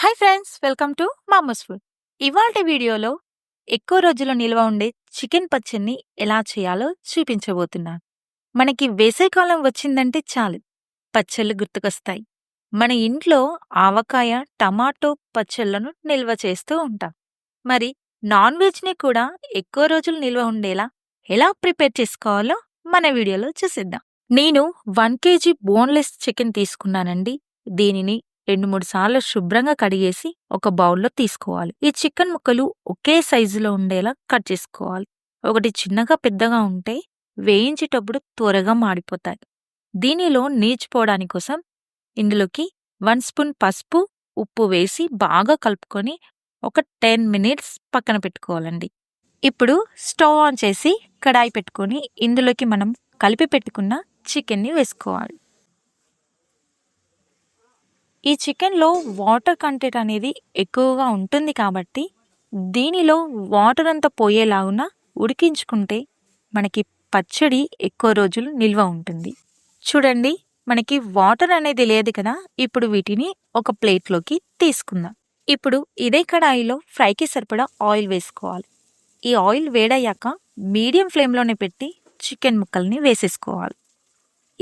Hi friends welcome to Mamoo's food. ఇవాళ వీడియోలో ఎక్కువ రోజులు నిల్వ ఉండే చికెన్ పచ్చడిని ఎలా చేయాలో చూపించబోతున్నాను మనకి వేసవికాలం వచ్చిందంటే చాలు పచ్చళ్ళు గుర్తుకొస్తాయి. మన ఇంట్లో ఆవకాయ టమాటో పచ్చళ్ళను నిల్వ చేస్తూ ఉంటాం. మరి నాన్ వెజ్ని కూడా ఎక్కువ రోజులు నిల్వ ఉండేలా ఎలా ప్రిపేర్ చేసుకోవాలో మన వీడియోలో చూసిద్దాం. నేను వన్ కేజీ బోన్లెస్ చికెన్ తీసుకున్నానండి. దీనిని రెండు మూడు సార్లు శుభ్రంగా కడిగేసి ఒక బౌల్లో తీసుకోవాలి. ఈ చికెన్ ముక్కలు ఒకే సైజులో ఉండేలా కట్ చేసుకోవాలి. ఒకటి చిన్నగా పెద్దగా ఉంటే వేయించేటప్పుడు త్వరగా మాడిపోతాయి. దీనిలో నీచిపోవడానికి కోసం ఇందులోకి వన్ స్పూన్ పసుపు ఉప్పు వేసి బాగా కలుపుకొని ఒక టెన్ మినిట్స్ పక్కన పెట్టుకోవాలండి. ఇప్పుడు స్టవ్ ఆన్ చేసి కడాయి పెట్టుకొని ఇందులోకి మనం కలిపి పెట్టుకున్న చికెన్ని వేసుకోవాలి. ఈ చికెన్లో వాటర్ కంటెంట్ అనేది ఎక్కువగా ఉంటుంది కాబట్టి దీనిలో వాటర్ అంతా పోయేలాగున ఉడికించుకుంటే మనకి పచ్చడి ఎక్కువ రోజులు నిల్వ ఉంటుంది. చూడండి మనకి వాటర్ అనేది లేదు కదా ఇప్పుడు వీటిని ఒక ప్లేట్లోకి తీసుకుందాం. ఇప్పుడు ఇదే కడాయిలో ఫ్రైకి సరిపడా ఆయిల్ వేసుకోవాలి. ఈ ఆయిల్ వేడయ్యాక మీడియం ఫ్లేమ్లోనే పెట్టి చికెన్ ముక్కల్ని వేసేసుకోవాలి.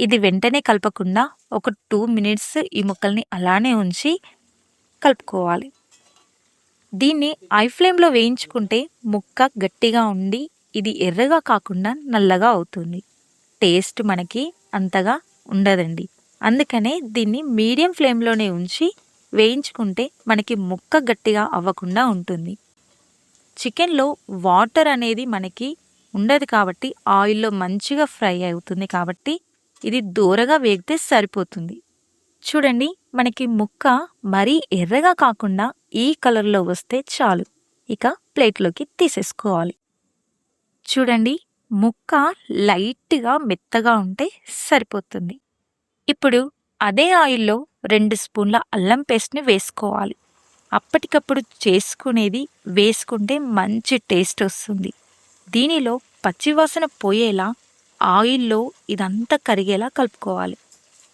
ఇది వెంటనే కలపకుండా ఒక టూ మినిట్స్ ఈ ముక్కల్ని అలానే ఉంచి కలుపుకోవాలి. దీన్ని ఐ ఫ్లేమ్లో వేయించుకుంటే ముక్క గట్టిగా ఉండి ఇది ఎర్రగా కాకుండా నల్లగా అవుతుంది. టేస్ట్ మనకి అంతగా ఉండదండి. అందుకనే దీన్ని మీడియం ఫ్లేమ్లోనే ఉంచి వేయించుకుంటే మనకి ముక్క గట్టిగా అవ్వకుండా ఉంటుంది. చికెన్లో వాటర్ అనేది మనకి ఉండదు కాబట్టి ఆయిల్లో మంచిగా ఫ్రై అవుతుంది కాబట్టి ఇది దూరగా వేగితే సరిపోతుంది. చూడండి మనకి ముక్క మరీ ఎర్రగా కాకుండా ఈ కలర్లో వస్తే చాలు. ఇక ప్లేట్లోకి తీసేసుకోవాలి. చూడండి ముక్క లైట్గా మెత్తగా ఉంటే సరిపోతుంది. ఇప్పుడు అదే ఆయిల్లో రెండు స్పూన్ల అల్లం పేస్ట్ని వేసుకోవాలి. అప్పటికప్పుడు చేసుకునేది వేసుకుంటే మంచి టేస్ట్ వస్తుంది. దీనిలో పచ్చివాసన పోయేలా ఆయిల్లో ఇదంతా కరిగేలా కలుపుకోవాలి.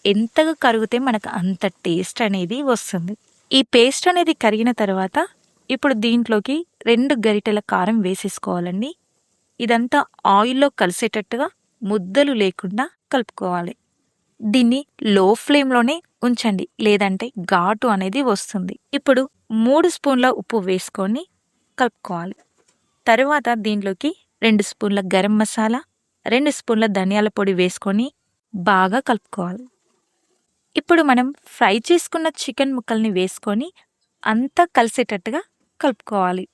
ఎంతగా కరిగితే మనకు అంత టేస్ట్ అనేది వస్తుంది. ఈ పేస్ట్ అనేది కరిగిన తర్వాత ఇప్పుడు దీంట్లోకి రెండు గరిటెల కారం వేసేసుకోవాలండి. ఇదంతా ఆయిల్లో కలిసేటట్టుగా ముద్దలు లేకుండా కలుపుకోవాలి. దీన్ని లో ఫ్లేమ్లోనే ఉంచండి లేదంటే ఘాటు అనేది వస్తుంది. ఇప్పుడు మూడు స్పూన్ల ఉప్పు వేసుకొని కలుపుకోవాలి. తర్వాత దీంట్లోకి రెండు స్పూన్ల గరం మసాలా రెండు స్పూన్ల ధనియాల పొడి వేసుకొని బాగా కలుపుకోవాలి. ఇప్పుడు మనం ఫ్రై చేసుకున్న చికెన్ ముక్కల్ని వేసుకొని అంతా కలిసేటట్టుగా కలుపుకోవాలి.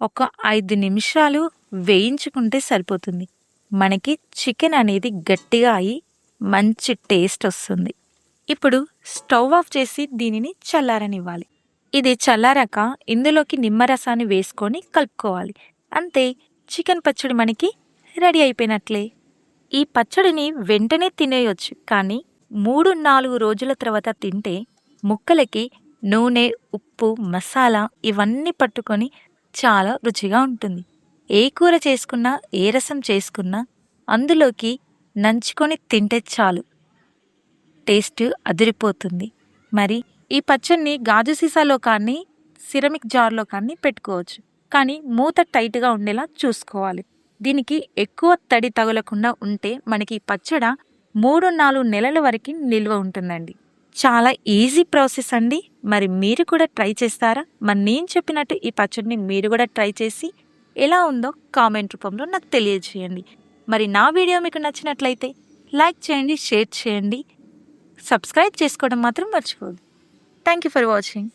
ఒక ఐదు నిమిషాలు వేయించుకుంటే సరిపోతుంది. మనకి చికెన్ అనేది గట్టిగా అయి మంచి టేస్ట్ వస్తుంది. ఇప్పుడు స్టవ్ ఆఫ్ చేసి దీనిని చల్లారనివ్వాలి. ఇది చల్లారాక ఇందులోకి నిమ్మరసాన్ని వేసుకొని కలుపుకోవాలి. అంతే చికెన్ పచ్చడి మనకి రెడీ అయిపోయినట్లే. ఈ పచ్చడిని వెంటనే తినేయొచ్చు కానీ మూడు నాలుగు రోజుల తర్వాత తింటే ముక్కలకి నూనె ఉప్పు మసాలా ఇవన్నీ పట్టుకొని చాలా రుచిగా ఉంటుంది. ఏ కూర చేసుకున్నా ఏ రసం చేసుకున్నా అందులోకి నంచుకొని తింటే చాలు. టేస్ట్ అదిరిపోతుంది. మరి ఈ పచ్చడిని గాజు సీసాలో కానీ సిరమిక్ జార్లో కానీ పెట్టుకోవచ్చు కానీ మూత టైట్గా ఉండేలా చూసుకోవాలి. దీనికి ఎక్కువ తడి తగలకుండా ఉంటే మనకి పచ్చడ మూడు నాలుగు నెలల వరకు నిల్వ ఉంటుందండి. చాలా ఈజీ ప్రాసెస్ అండి. మరి మీరు కూడా ట్రై చేస్తారా? మరి నేను చెప్పినట్టు ఈ పచ్చడిని మీరు కూడా ట్రై చేసి ఎలా ఉందో కామెంట్ రూపంలో నాకు తెలియజేయండి. మరి నా వీడియో మీకు నచ్చినట్లయితే లైక్ చేయండి షేర్ చేయండి. సబ్స్క్రైబ్ చేసుకోవడం మాత్రం మర్చిపోదు థ్యాంక్ యూ ఫర్ వాచింగ్.